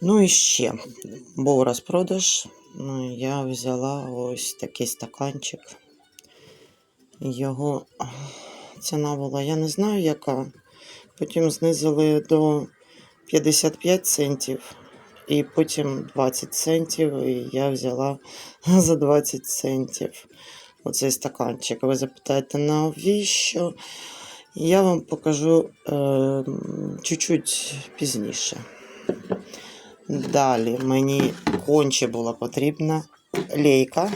Ну і ще був розпродаж. Ну, я взяла ось такий стаканчик. Його ціна була, я не знаю яка. Потім знизили до 55 центів. І потім 20 центів, і я взяла за 20 центів оцей стаканчик. Ви запитаєте, навіщо? Я вам покажу е, чуть-чуть пізніше. Далі мені конче була потрібна лейка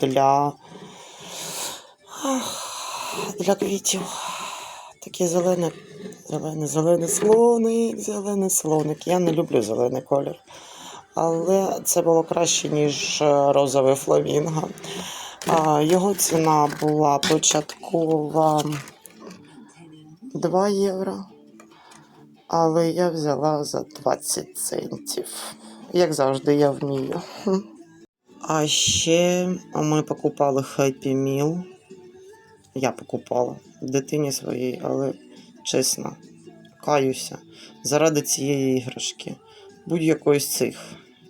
для, для квітів. Такий зелений, зелений, зелений слоник, зелений слоник. Я не люблю зелений колір. Але це було краще, ніж розовий фламінго. Його ціна була початкова 2 євро. Але я взяла за 20 центів. Як завжди, я вмію. А ще ми покупали Happy Meal. Я покупала дитині своїй, але чесно, каюся. Заради цієї іграшки. Будь-якої з цих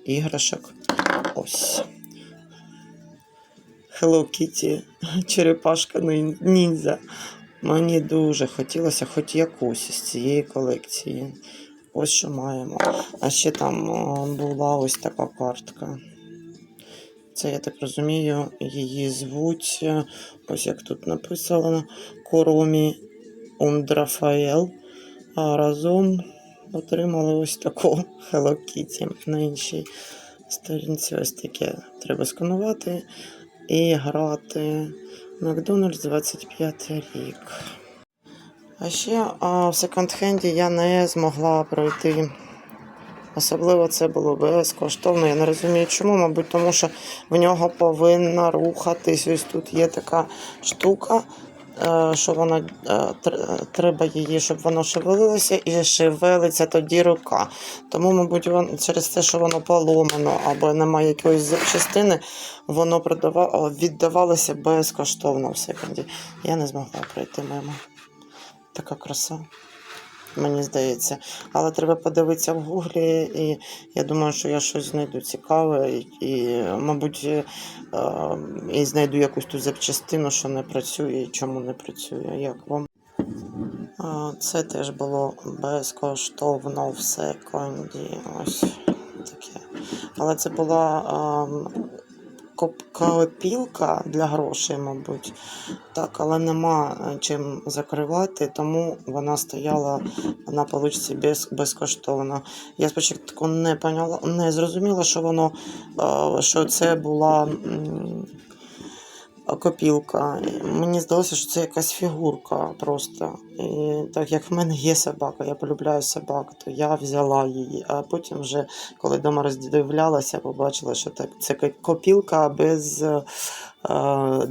іграшок. Ось. Hello Kitty, черепашка ніндзя. Мені дуже хотілося хоч якусь з цієї колекції. Ось що маємо. А ще там була ось така картка. Це, я так розумію, її звуть, е, ось як тут написано, Коромі Ундрафаел. А разом отримали ось таку Hello Kitty. На іншій сторінці ось таке треба сканувати і грати. Макдональдс 25 рік. А ще а, в секонд-хенді я не змогла пройти. Особливо це було безкоштовно. Я не розумію, чому, мабуть, тому що в нього повинна рухатись. Ось тут є така штука, що вона е, треба її, щоб воно шевелилося, і шевелиться тоді рука. Тому, мабуть, через те, що воно поломано або немає якоїсь частини, воно віддавалося безкоштовно в секунді. Я не змогла пройти мимо. Така краса, мені здається. Але треба подивитися в гуглі, і я думаю, що я щось знайду цікаве, і, мабуть, е, і знайду якусь ту запчастину, що не працює і чому не працює. Як вам? Це теж було безкоштовно в секунді. Ось таке. Але це була копілка для грошей, мабуть. Так, але нема е, чим закривати, тому вона стояла на поличці без, безкоштовно. Я спочатку не поняла, не зрозуміла, що воно, е, що це була копілка. Мені здалося, що це якась фігурка просто. І так як в мене є собака, я полюбляю собак, то я взяла її. А потім, вже, коли вдома роздивлялася, побачила, що так, це копілка без. е, е,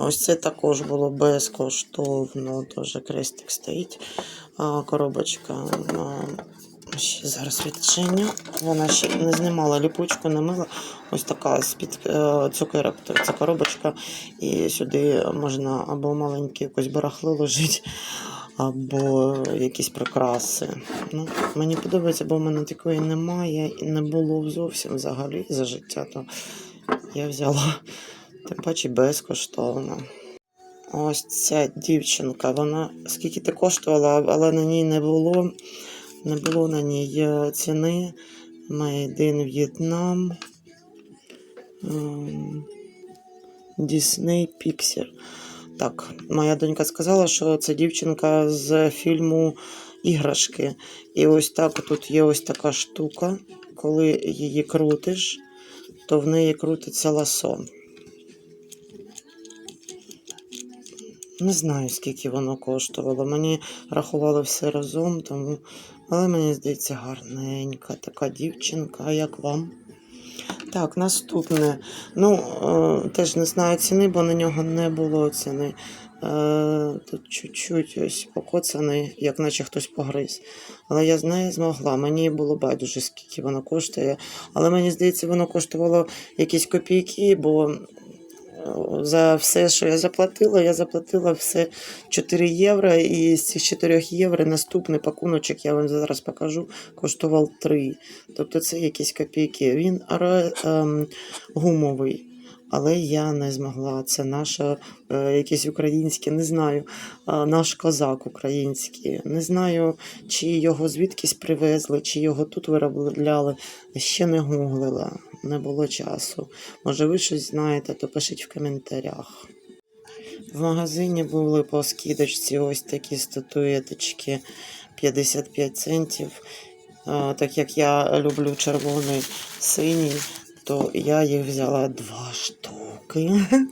Ось це також було безкоштовно, теж крестик стоїть. Коробочка. Ще зараз відчиню. Вона ще не знімала ліпучку, не мила. Ось така з-під е, цукерок. Це коробочка. І сюди можна або маленьке якось барахло ложити, або якісь прикраси. Ну, мені подобається, бо в мене такої немає і не було зовсім взагалі за життя. То я взяла тим паче безкоштовно. Ось ця дівчинка, вона скільки ти коштувала, але на ній не було. Не було на ній е, ціни. Made in Vietnam. Disney Pixar. Так, моя донька сказала, що це дівчинка з фільму Іграшки. І ось так тут є ось така штука. Коли її крутиш, то в неї крутиться ласо. Не знаю, скільки воно коштувало. Мені рахували все разом, тому. Але мені здається, гарненька така дівчинка. Як вам? Так, наступне. Ну, е, теж не знаю ціни, бо на нього не було ціни. Е, тут чуть-чуть ось покоцаний, як наче хтось погриз. Але я з нею змогла. Мені було байдуже, скільки воно коштує. Але мені здається, воно коштувало якісь копійки, бо за все, що я заплатила, я заплатила все 4 євро, і з цих 4 євро наступний пакуночок, я вам зараз покажу, коштував 3. Тобто це якісь копійки. Він ем, гумовий. Але я не змогла. Це наше е, якесь українське, не знаю, е, наш козак український. Не знаю, чи його звідкись привезли, чи його тут виробляли. Ще не гуглила, не було часу. Може, ви щось знаєте, то пишіть в коментарях. В магазині були по скидочці ось такі статуєточки 55 центів. Так як я люблю червоний синій, то я їх взяла два штуки.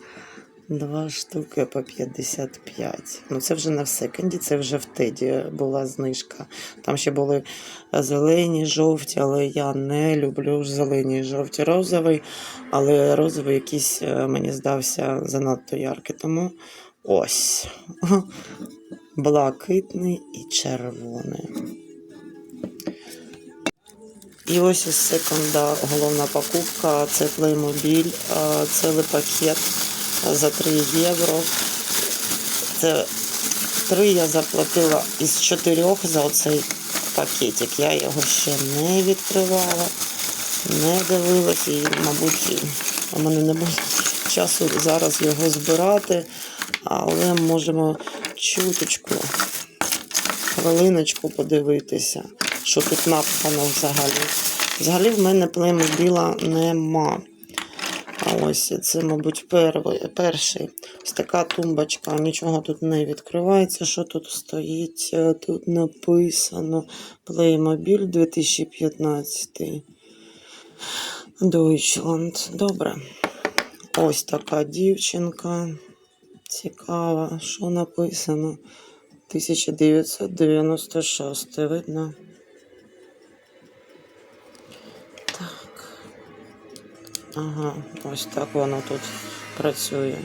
Два штуки по 55. Ну, це вже не в секонді, це вже в Теді була знижка. Там ще були зелені, жовті, але я не люблю зелені жовті розовий, але розовий якийсь е, мені здався занадто яркий. Тому ось. Блакитний і червоний. І ось із секонда головна покупка це а, цілий пакет за 3 євро. Це 3 я заплатила із 4 за оцей пакетик. Я його ще не відкривала, не дивилася і, мабуть, у мене не буде часу зараз його збирати, але можемо чуточку, хвилиночку подивитися, що тут напхано взагалі. Взагалі в мене плеймобіла нема. Ось це, мабуть, перший, перший. Ось така тумбочка, нічого тут не відкривається. Що тут стоїть? Е, Тут написано Playmobil 2015. Deutschland. Добре. Ось така дівчинка. Цікава, що написано. 1996, видно. Ага, ось так воно тут працює.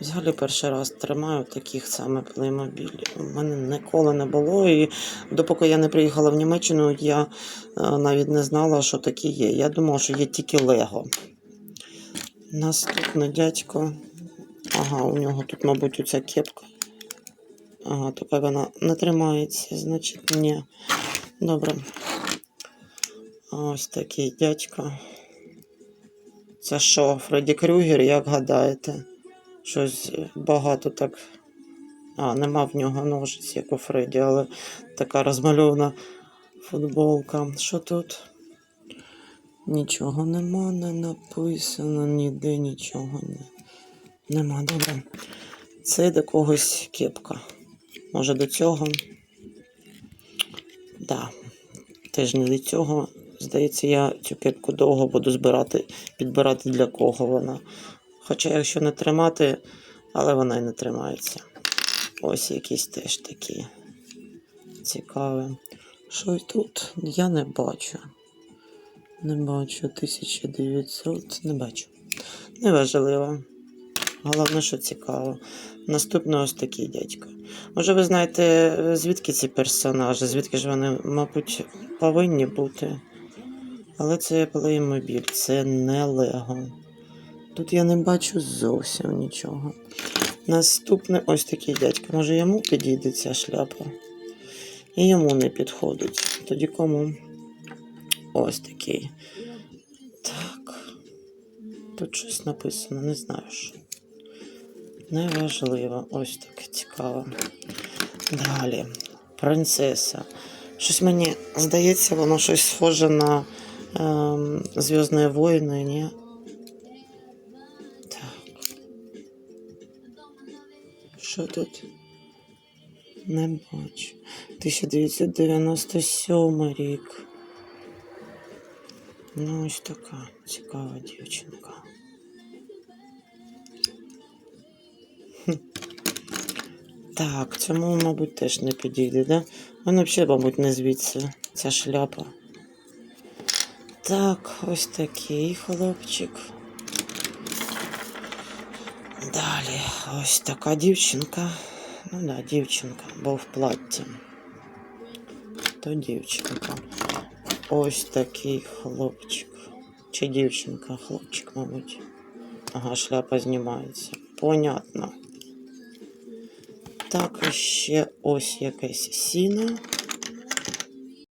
Взагалі перший раз тримаю таких саме плеймобілів. У мене ніколи не було. І допоки я не приїхала в Німеччину, я е, навіть не знала, що такі є. Я думала, що є тільки Лего. Наступний дядько. Ага, у нього тут, мабуть, оця кепка. Ага, тепер вона не тримається, значить, ні. Добре. Ось такий дядько. Це що, Фредді Крюгер, як гадаєте? Щось багато так. А, нема в нього ножиць, як у Фредді, але така розмальована футболка. Що тут? Нічого нема, не написано, ніде нічого не. Нема, добре. Це до когось кепка. Може до цього? Да. Теж не до цього. Здається, я цю кепку довго буду збирати, підбирати для кого вона. Хоча, якщо не тримати, але вона й не тримається. Ось якісь теж такі цікаві. Що тут? Я не бачу. Не бачу. 1900. Не бачу. Неважливо. Головне, що цікаво. Наступний ось такий дядько. Може, ви знаєте, звідки ці персонажі, звідки ж вони, мабуть, повинні бути. Але це Playmobil, це не Лего. Тут я не бачу зовсім нічого. Наступний ось такий дядько. Може йому підійде ця шляпа? І йому не підходить. Тоді кому? Ось такий. Так. Тут щось написано, не знаю. Неважливо. Ось так цікаво. Далі. Принцеса. Щось мені здається, воно щось схоже на ем, Зв'язні воїни, ні? Так. Що тут? Не бачу. 1997 рік. Ну, ось така цікава дівчинка. Так, цьому, мабуть, теж не підійде, да? Вона взагалі, мабуть, не звідси. Ця шляпа. Так, ось такий хлопчик. Далі, ось така дівчинка. Ну да, дівчинка, бо в платті. То дівчинка. Ось такий хлопчик. Чи дівчинка, хлопчик, мабуть. Ага, шляпа знімається. Понятно. Так, і ще ось якесь сіно.